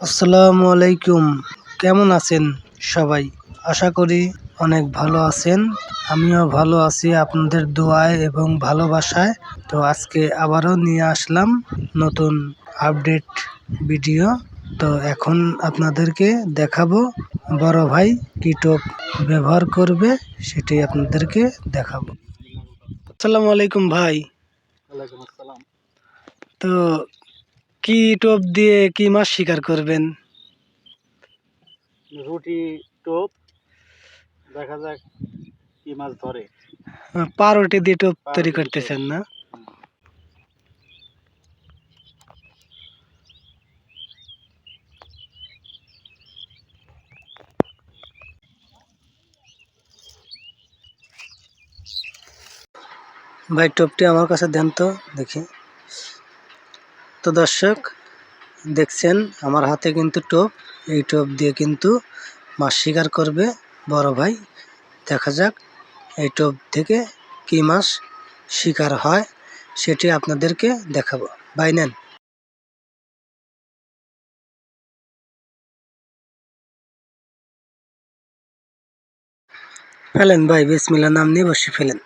আসসালামু আলাইকুম। কেমন আছেন সবাই? আশা করি অনেক ভালো আছেন। আমিও ভালো আছি আপনাদের দোয়ায় এবং ভালোবাসায়। তো আজকে আবারও নিয়ে আসলাম নতুন আপডেট ভিডিও তো এখন আপনাদেরকে দেখাবো বড় ভাই কি টোপ ব্যবহার করবে সেটি আপনাদেরকে দেখাবো। আসসালামু আলাইকুম ভাই। তো কি টোপ দিয়ে কি মাছ শিকার করবেন? রুটি টোপ দেখা যাক কি মাছ ধরে। পাউরুটি দিয়ে টোপ তৈরি করতেছেন না? ভাই টোপটি আমার কাছে দেন তো দেখি। তো দর্শক, দেখছেন, আমার হাতে কিন্তু টোপ। এই টোপ দিয়ে কিন্তু মাছ শিকার করবে বড় ভাই। দেখা যাক, এই টোপ থেকে কি মাছ শিকার হয়, সেটি আপনাদেরকে দেখাবো। ভাই, নেন। ফেলেন ভাই বিসমিল্লা নাম নিয়ে বসে ফেলেন।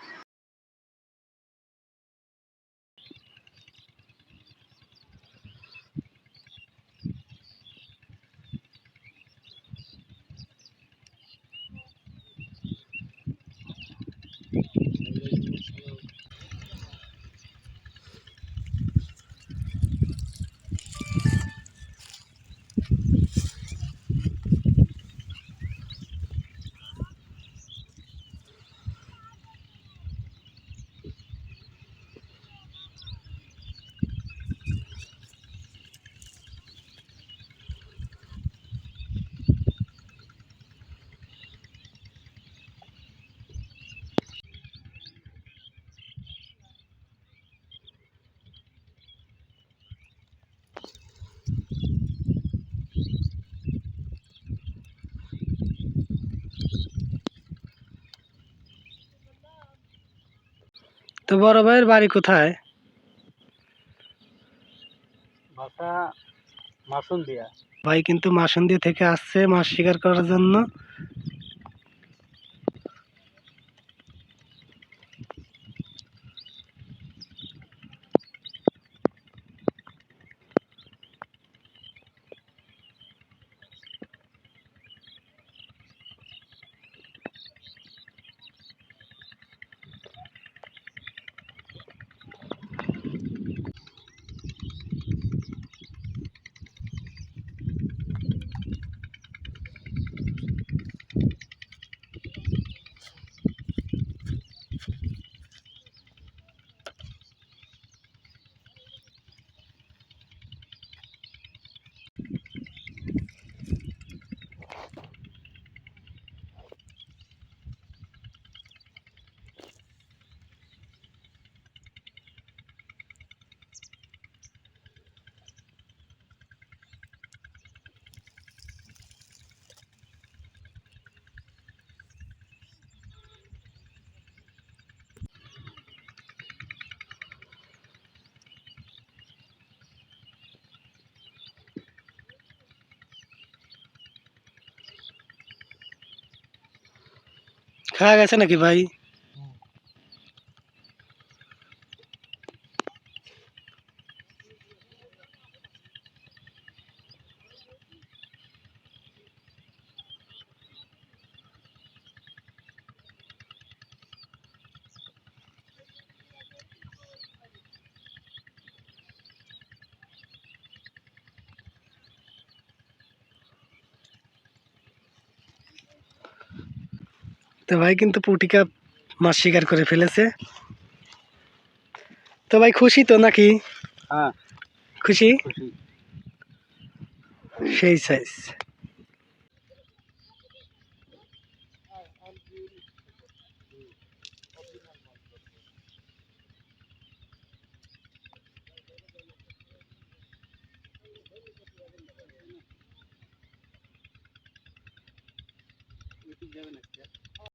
তো বড় ভাইয়ের বাড়ি কোথায়? বাসা মাসুন্দিয়া। ভাই কিন্তু মাসুন্দিয়া থেকে আসছে মাছ শিকার করার জন্য। খাওয়া গেছে নাকি ভাই? তো ভাই কিন্তু পুটিকা মাছ শিকার করে ফেলেছে। তো ভাই খুশি তো নাকি? হ্যাঁ। খুশি? খুশি। সেই সাইজ যাবে না